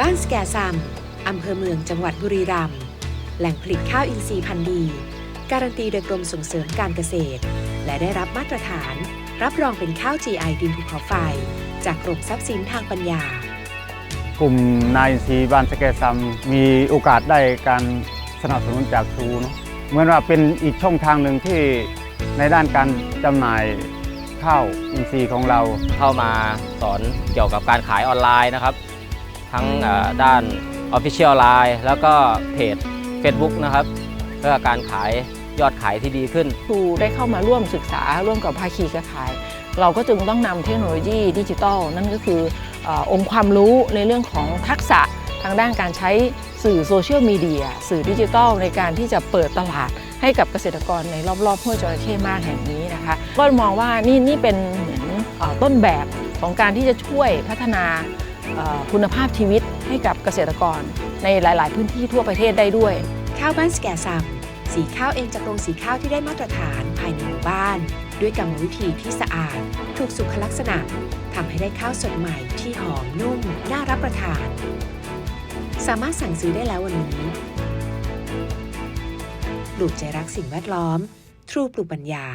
บ้านสแกซัมอำเภอเมืองจังหวัดบุรีรัมย์แหล่งผลิตข้าวอินทรีย์พันธุ์ดี การันตีโดยกรมส่งเสริมการเกษตร และได้รับมาตรฐาน รับรองเป็นข้าว GI ดินภูเขาไฟ จากกรมทรัพย์สินทางปัญญา กลุ่มนายอินทรีย์บ้านสแกซัมมีโอกาสได้การสนับสนุนจากครูเนอะเหมือนว่าเป็นอีกช่องทางหนึ่งที่ในด้านการจำหน่ายข้าวอินทรีย์ของเราเข้ามาสอนเกี่ยวกับการขายออนไลน์นะครับ ทั้งด้าน Official Line แล้วก็เพจ Facebook นะครับเพื่อการขายยอดขายที่ดีขึ้น ครูได้เข้ามาร่วมศึกษาร่วมกับภาคีเครือข่าย เราก็จึงต้องนำเทคโนโลยีดิจิทัล นั่นก็คืออองค์ความรู้ในเรื่องของทักษะทางด้านการใช้สื่อโซเชียลมีเดียสื่อดิจิทัลในการที่จะเปิดตลาดให้กับเกษตรกรในรอบๆห้วยจระเข้มากแห่งนี้นะคะ ก็มองว่านี่นี่เป็นเหมือนต้นแบบของการที่จะช่วยพัฒนา คุณภาพชีวิตให้กับเกษตรกร ในหลาย ๆ พื้นที่ทั่วประเทศได้ด้วย ข้าวบ้านสแกซัมสีข้าวเองจากโรงสีข้าวที่ได้มาตรฐานภายในหมู่บ้าน ด้วยกรรมวิธีที่สะอาด ถูกสุขลักษณะทำให้ได้ข้าวสดใหม่ที่หอมนุ่มน่ารับประทาน สามารถสั่งซื้อได้แล้ววันนี้ปลูกใจรักสิ่งแวดล้อม ทรูปลูกปัญญา